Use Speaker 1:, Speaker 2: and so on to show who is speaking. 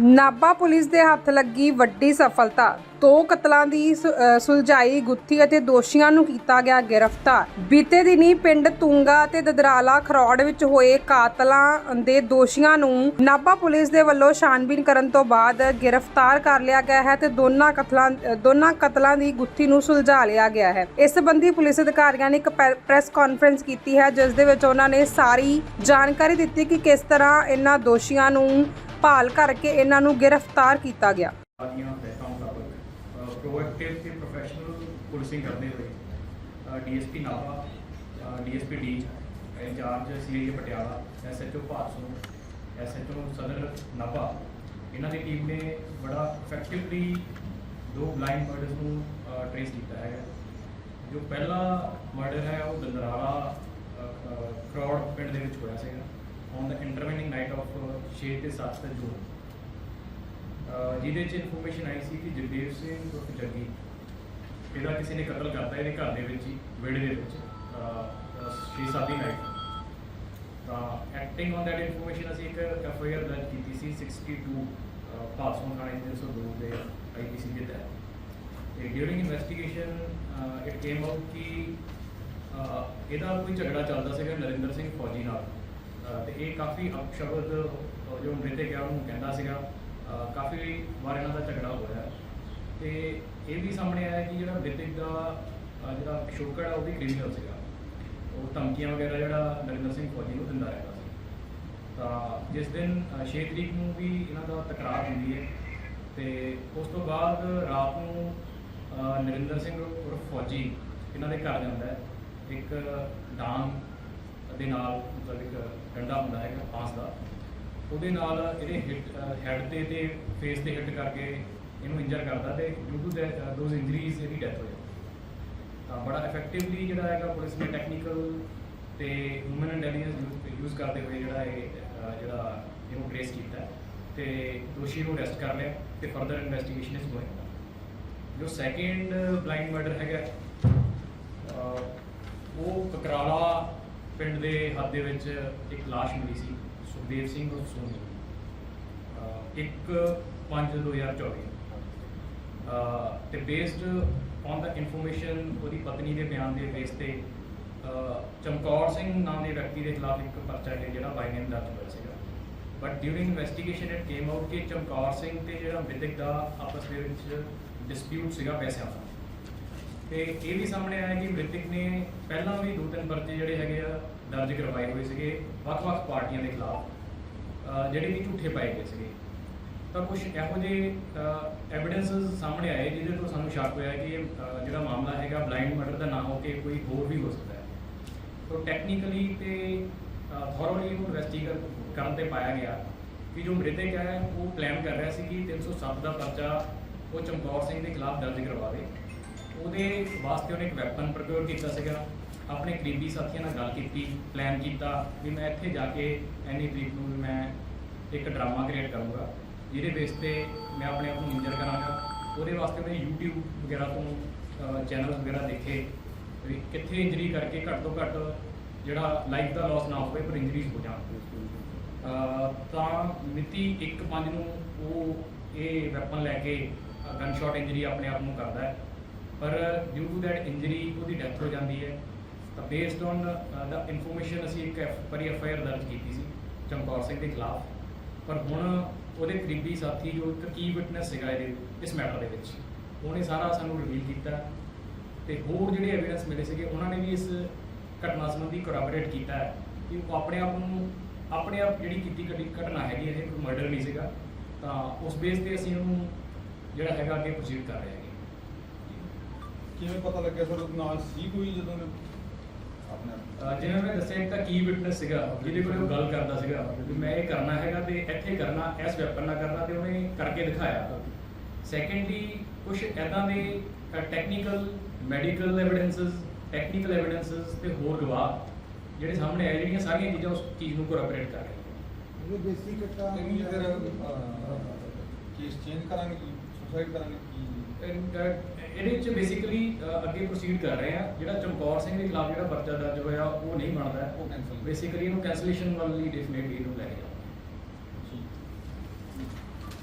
Speaker 1: Nabha police ਦੇ ਹੱਥ ਲੱਗੀ ਵੱਡੀ ਸਫਲਤਾ। ਦੋ ਕਤਲਾਂ ਦੀ ਸੁਲਝਾਈ ਗੁੱਥੀ ਅਤੇ ਦੋਸ਼ੀਆਂ ਨੂੰ ਕੀਤਾ ਗਿਆ ਗ੍ਰਿਫਤਾਰ। ਬੀਤੇ ਦਿਨੀ ਪਿੰਡ ਤੁੰਗਾ ਤੇ ਦਦਰਾਲਾ ਖਰੌੜ ਵਿੱਚ ਹੋਏ ਕਾਤਲਾਂ ਦੇ ਦੋਸ਼ੀਆਂ ਨੂੰ ਨਾਭਾ ਪੁਲਿਸ ਦੇ ਵੱਲੋਂ ਛਾਨਬੀਨ ਕਰਨ ਤੋਂ ਬਾਅਦ ਗ੍ਰਿਫਤਾਰ ਕਰ ਲਿਆ ਗਿਆ ਹੈ ਤੇ ਦੋਨਾਂ ਕਤਲਾਂ ਦੋਨਾਂ ਕਤਲਾਂ ਦੀ ਗੁੱਥੀ ਨੂੰ ਸੁਲਝਾ ਲਿਆ ਗਿਆ ਹੈ। ਇਸ ਸੰਬੰਧੀ ਪੁਲਿਸ ਅਧਿਕਾਰੀਆਂ ਨੇ ਇੱਕ ਪ੍ਰੈਸ ਕਾਨਫਰੰਸ ਕੀਤੀ ਹੈ, ਜਿਸ ਦੇ ਵਿੱਚ ਉਹਨਾਂ ਨੇ ਸਾਰੀ ਜਾਣਕਾਰੀ ਦਿੱਤੀ ਕਿ ਕਿਸ ਤਰ੍ਹਾਂ ਇਹਨਾਂ ਦੋਸ਼ੀਆਂ ਨੂੰ ਭਾਲ ਕਰਕੇ ਇਹਨਾਂ ਨੂੰ ਗ੍ਰਿਫਤਾਰ ਕੀਤਾ ਗਿਆ।
Speaker 2: ਸਾਰੀਆਂ ਹਦਾਇਤਾਂ ਮੁਤਾਬਕ ਪ੍ਰੋਐਕਟਿਵ ਤੇ ਪ੍ਰੋਫੈਸ਼ਨਲ ਪੁਲਿਸਿੰਗ ਕਰਦੇ ਹੋਏ DSP Nabha DSP D incharge CIA Patiala, SHO Bhadson, SHO ਸਦਰ ਨਾਭਾ, ਇਹਨਾਂ ਦੀ ਟੀਮ ਨੇ ਬੜਾ ਇਫੈਕਟਿਵਲੀ ਦੋ ਬਲਾਈਂਡ ਮਰਡਰਸ ਨੂੰ ਟ੍ਰੇਸ ਕੀਤਾ ਹੈਗਾ। ਜੋ ਪਹਿਲਾ ਮਰਡਰ ਹੈ, ਉਹ ਦੰਦਰਾਲਾ ਕਰੋੜ ਪਿੰਡ ਦੇ ਵਿੱਚ ਹੋਇਆ ਸੀਗਾ। On the intervening night of 6 ਤੇ 7 ਜੂਨ ਅਹ ਜਿਹਦੇ ਚ ਇਨਫੋਰਮੇਸ਼ਨ ਆਈ ਸੀ ਕਿ ਜਗਦੇਵ ਸਿੰਘ ਉਰਫ ਜੱਗੀ ਇਹਦਾ ਕਿਸੇ ਨੇ ਕਤਲ ਕਰਤਾ ਇਹਦੇ ਘਰ ਦੇ ਵਿੱਚ ਹੀ, ਵਿਹੜੇ ਦੇ ਵਿੱਚ 6-7 ਦੀ ਨਾਈਟ ਤਾਂ ਐਕਟਿੰਗ ਔਨ ਦੈਟ ਇਨਫੋਰਮੇਸ਼ਨ ਅਸੀਂ ਇੱਕ ਐਫ ਆਈ ਆਰ ਦਰਜ ਕੀਤੀ ਸੀ 62 ਪਾਸੋਂ ਥਾਣੇ 302 ਦੇ ਆਈਪੀਸੀ ਦੇ ਤਹਿਤ। ਤੇ during investigation it came out ਕਿ ਇਹਦਾ ਕੋਈ ਝਗੜਾ ਚੱਲਦਾ ਸੀਗਾ ਨਰਿੰਦਰ ਸਿੰਘ ਫੌਜੀ ਨਾਲ। ਤੇ ਇਹ ਕਾਫੀ ਅਪਸ਼ਬਦ ਜੋ ਮ੍ਰਿਤਕ ਆ, ਉਹਨੂੰ ਕਹਿੰਦਾ ਸੀਗਾ। ਕਾਫੀ ਵਾਰ ਇਹਨਾਂ ਦਾ ਝਗੜਾ ਹੋਇਆ ਤੇ ਇਹ ਵੀ ਸਾਹਮਣੇ ਆਇਆ ਕਿ ਜਿਹੜਾ ਮ੍ਰਿਤਕ ਦਾ ਜਿਹੜਾ ਪਿਛੋਕੜ ਹੈ ਉਹ ਵੀ ਕ੍ਰਿਮੀਨਲ ਸੀਗਾ। ਉਹ ਧਮਕੀਆਂ ਵਗੈਰਾ ਜਿਹੜਾ ਨਰਿੰਦਰ ਸਿੰਘ ਫੌਜੀ ਨੂੰ ਦਿੰਦਾ ਰਹਿੰਦਾ ਸੀ। ਤਾਂ ਜਿਸ ਦਿਨ 6 ਤਰੀਕ ਨੂੰ ਵੀ ਇਹਨਾਂ ਦਾ ਤਕਰਾਰ ਹੁੰਦੀ ਹੈ ਤੇ ਉਸ ਤੋਂ ਬਾਅਦ ਰਾਤ ਨੂੰ ਨਰਿੰਦਰ ਸਿੰਘ ਉਰਫ ਫੌਜੀ ਇਹਨਾਂ ਦੇ ਘਰ ਜਾਂਦਾ ਹੈ। ਇੱਕ ਡਾਂਗ ਦੇ ਨਾਲ ਮਤਲਬ ਇੱਕ ਡੰਡਾ ਹੁੰਦਾ ਹੈਗਾ ਬਾਂਸ ਦਾ। ਉਹਦੇ ਨਾਲ ਇਹਦੇ ਹਿੱਟ ਹੈਡ ਤੇ ਤੇ ਫੇਸ ਤੇ ਹਿੱਟ ਕਰਕੇ ਇਹਨੂੰ ਇੰਜਰ ਕਰਦਾ ਤੇ ਡੂ ਟੂ ਦੋਜ਼ ਇੰਜਰੀਜ਼ ਇਹਦੀ ਡੈਥ ਹੋ ਜਾਂਦੀ ਤਾਂ ਬੜਾ ਇਫੈਕਟਿਵਲੀ ਜਿਹੜਾ ਹੈਗਾ ਪੁਲਿਸ ਨੇ ਟੈਕਨੀਕਲ ਤੇ ਹਿਊਮਨ ਇੰਟੈਲੀਜੈਂਸ ਯੂਜ਼ ਕਰਦੇ ਹੋਏ ਜਿਹੜਾ ਇਹ ਜਿਹੜਾ ਇਹਨੂੰ ਟ੍ਰੇਸ ਕੀਤਾ ਤੇ ਦੋਸ਼ੀ ਨੂੰ ਅਰੈਸਟ ਕਰ ਲਿਆ ਤੇ ਫਰਦਰ ਇਨਵੈਸਟੀਗੇਸ਼ਨ ਇਸ ਗੋਇੰਗ ਜੋ ਸੈਕੰਡ ਬਲਾਈਂਡ ਮਰਡਰ ਹੈਗਾ ਪਿੰਡ ਦੇ ਹੱਦ ਦੇ ਵਿੱਚ ਇੱਕ ਲਾਸ਼ ਮਿਲੀ ਸੀ ਸੁਖਦੇਵ ਸਿੰਘ ਉਰਫ ਸੋਨੀ। ਅਹ, ਇੱਕ 5 2024 ਅਹ, ਤੇ ਬੇਸਡ ਔਨ ਦਾ ਇਨਫੋਰਮੇਸ਼ਨ ਉਹਦੀ ਪਤਨੀ ਦੇ ਬਿਆਨ ਦੇ ਬੇਸ ਤੇ ਚਮਕੌਰ ਸਿੰਘ ਨਾਮ ਦੇ ਵਿਅਕਤੀ ਦੇ ਖਿਲਾਫ ਇੱਕ ਪਰਚਾ ਹੈ ਜਿਹੜਾ ਬਾਈ ਨੇਮ ਦਰਜ ਹੋਇਆ ਸੀਗਾ। But during investigation it came out ਕਿ ਚਮਕੌਰ ਸਿੰਘ ਤੇ ਜਿਹੜਾ ਮ੍ਰਿਤਕ ਦਾ ਆਪਸ ਦੇ ਵਿੱਚ ਡਿਸਪਿਊਟ ਸੀਗਾ ਪੈਸਿਆਂ ਦਾ। ਤੇ ਇਹ ਵੀ ਸਾਹਮਣੇ ਆਇਆ ਕਿ ਮ੍ਰਿਤਕ ਨੇ ਪਹਿਲਾਂ ਵੀ ਦੋ ਤਿੰਨ ਪਰਚੇ ਜਿਹੜੇ ਹੈਗੇ ਆ ਦਰਜ ਕਰਵਾਏ ਹੋਏ ਸੀਗੇ, ਵੱਖ-ਵੱਖ ਪਾਰਟੀਆਂ ਦੇ ਖਿਲਾਫ ਜਿਹੜੇ ਕਿ ਝੂਠੇ ਪਾਏ ਗਏ ਸੀਗੇ। ਤਾਂ ਕੁਝ ਇਹੋ ਜਿਹੇ ਐਵੀਡੈਂਸਸ ਸਾਹਮਣੇ ਆਏ ਜਿਹਦੇ ਤੋਂ ਸਾਨੂੰ ਸ਼ੱਕ ਹੋਇਆ ਕਿ ਜਿਹੜਾ ਮਾਮਲਾ ਹੈਗਾ ਬਲਾਈਂਡ ਮਰਡਰ ਦਾ ਨਾ ਹੋ ਕੇ ਕੋਈ ਹੋਰ ਵੀ ਹੋ ਸਕਦਾ ਹੈ। ਤੋ ਟੈਕਨੀਕਲੀ ਤੇ ਥੋਰੋਲੀ ਇਹਨੂੰ ਇਨਵੈਸਟੀਗੇਟ ਕਰਨ ਤੇ ਪਾਇਆ ਗਿਆ ਕਿ ਜੋ ਮ੍ਰਿਤਕ ਹੈ, ਉਹ ਪਲਾਨ ਕਰ ਰਿਹਾ ਸੀ ਕਿ 307 ਦਾ ਪਰਚਾ ਉਹ ਚਮਕੌਰ ਸਿੰਘ ਦੇ ਖਿਲਾਫ ਦਰਜ ਕਰਵਾਵੇ। ਉਹਦੇ ਵਾਸਤੇ ਉਹਨੇ ਇੱਕ ਵੈਪਨ ਪ੍ਰੋਕਿਉਰ ਕੀਤਾ ਸੀਗਾ। ਆਪਣੇ ਕਰੀਬੀ ਸਾਥੀਆਂ ਨਾਲ ਗੱਲ ਕੀਤੀ ਪਲਾਨ ਕੀਤਾ ਵੀ ਮੈਂ ਇੱਥੇ ਜਾ ਕੇ ਐਨੀ ਤਰੀਕ ਨੂੰ ਵੀ ਮੈਂ ਇੱਕ ਡਰਾਮਾ ਕ੍ਰੀਏਟ ਕਰੂੰਗਾ, ਜਿਹਦੇ ਬੇਸ ਤੇ ਮੈਂ ਆਪਣੇ ਆਪ ਨੂੰ ਇੰਜਰ ਕਰਾਂਗਾ। ਉਹਦੇ ਵਾਸਤੇ ਮੈਂ YouTube ਵਗੈਰਾ ਤੋਂ ਚੈਨਲ ਵਗੈਰਾ ਦੇਖੇ ਵੀ ਕਿੱਥੇ ਇੰਜਰੀ ਕਰਕੇ ਘੱਟ ਤੋਂ ਘੱਟ ਜਿਹੜਾ ਲਾਈਫ ਦਾ ਲਾਸ ਨਾ ਹੋਵੇ, ਪਰ ਇੰਜਰੀਜ਼ ਹੋ ਜਾਣ। ਅਹ, ਤਾਂ ਮਿਤੀ 1/5 ਨੂੰ ਉਹ ਇਹ ਵੈਪਨ ਲੈ ਕੇ ਗਨ ਸ਼ਾਟ ਇੰਜਰੀ ਆਪਣੇ ਆਪ ਨੂੰ ਕਰਦਾ ਹੈ। ਪਰ ਡਿਊ ਟੂ ਦੈਟ ਇੰਜਰੀ ਉਹਦੀ ਡੈਥ ਹੋ ਜਾਂਦੀ ਹੈ। ਤਾਂ ਬੇਸਡ ਔਨ ਦਾ ਇਨਫੋਰਮੇਸ਼ਨ ਅਸੀਂ ਇੱਕ ਐਫ ਪਰੀ ਐਫ ਆਈ ਆਰ ਦਰਜ ਕੀਤੀ ਸੀ ਚਮਕੌਰ ਸਿੰਘ ਦੇ ਖਿਲਾਫ। ਪਰ ਹੁਣ ਉਹਦੇ ਕਰੀਬੀ ਸਾਥੀ ਜੋ ਇੱਕ ਕੀ ਵਿਟਨੈਸ ਸੀਗਾ ਇਹਦੇ ਇਸ ਮੈਟਰ ਦੇ ਵਿੱਚ ਉਹਨੇ ਸਾਰਾ ਸਾਨੂੰ ਰਿਵੀਲ ਕੀਤਾ ਤੇ ਹੋਰ ਜਿਹੜੇ ਐਵੀਡੈਂਸ ਮਿਲੇ ਸੀਗੇ ਉਹਨਾਂ ਨੇ ਵੀ ਇਸ ਘਟਨਾ ਸੰਬੰਧੀ ਕੋਰਾਬੋਰੇਟ ਕੀਤਾ ਹੈ ਕਿ ਉਹ ਆਪਣੇ ਆਪ ਨੂੰ ਆਪਣੇ ਆਪ ਜਿਹੜੀ ਕੀਤੀ ਘਟੀ ਘਟਨਾ ਹੈਗੀ ਹੈ, ਇਹ ਕੋਈ ਮਰਡਰ ਨਹੀਂ ਸੀਗਾ। ਤਾਂ ਉਸ ਬੇਸ ਤੇ ਅਸੀਂ ਉਹਨੂੰ ਜਿਹੜਾ ਹੈਗਾ ਅੱਗੇ ਪ੍ਰੋਸੀਡ ਕਰ ਰਹੇ ਹੈਗੇ।
Speaker 3: ਕਿਵੇਂ ਪਤਾ ਲੱਗਿਆ ਸਰ ਨਾਲ ਸੀ ਕੋਈ ਜਦੋਂ ਨੇ ਆਪਣੇ
Speaker 2: ਅਹ ਜਿਵੇਂ ਮੈਂ ਦੱਸਿਆ ਇੱਕ ਤਾਂ ਕੀ ਵਿਟਨੈਸ ਸੀਗਾ ਜਿਹਦੇ ਕੋਲ ਉਹ ਗੱਲ ਕਰਦਾ ਸੀਗਾ। ਵੀ ਮੈਂ ਇਹ ਕਰਨਾ ਹੈਗਾ ਤੇ ਇੱਥੇ ਕਰਨਾ ਇਸ ਵੈਪਨ ਨਾਲ ਕਰਨਾ ਤੇ ਉਹਨੇ ਕਰਕੇ ਦਿਖਾਇਆ। ਸੈਕੰਡਲੀ ਕੁਝ ਐਦਾਂ ਦੇ technical medical evidences technical evidences ਤੇ ਹੋਰ ਗਵਾਹ ਜਿਹੜੇ ਸਾਹਮਣੇ ਆਏ ਜਿਹੜੀਆਂ ਸਾਰੀਆਂ ਚੀਜ਼ਾਂ ਉਸ ਚੀਜ਼ ਨੂੰ ਕੋਰੋਬੋਰੇਟ ਕਰ ਰਹੀਆਂ
Speaker 4: ਇਹ ਦੇਸੀ ਕੱਟਾ
Speaker 3: ਤੇ ਕੀ ਫਿਰ ਕੇਸ ਚੇਂਜ ਕਰਾਂਗੇ ਕੀ? ਸੁਸਾਈਡ ਕਰਾਂਗੇ ਕੀ?
Speaker 2: uh, ਇਹਦੇ ਵਿੱਚ ਬੇਸਿਕਲੀ ਅੱਗੇ ਪ੍ਰੋਸੀਡ ਕਰ ਰਹੇ ਆ ਜਿਹੜਾ ਚਮਕੌਰ ਸਿੰਘ ਦੇ ਖਿਲਾਫ ਜਿਹੜਾ ਪਰਚਾ ਦਰਜ ਹੋਇਆ ਉਹ ਨਹੀਂ ਬਣਦਾ।
Speaker 3: ਉਹ cancel।
Speaker 2: ਬੇਸਿਕਲੀ ਇਹਨੂੰ ਕੈਂਸਲੇਸ਼ਨ ਵੱਲ ਡੈਫੀਨਿਟਲੀ ਇਹਨੂੰ ਲੈ ਕੇ ਜਾਣਾ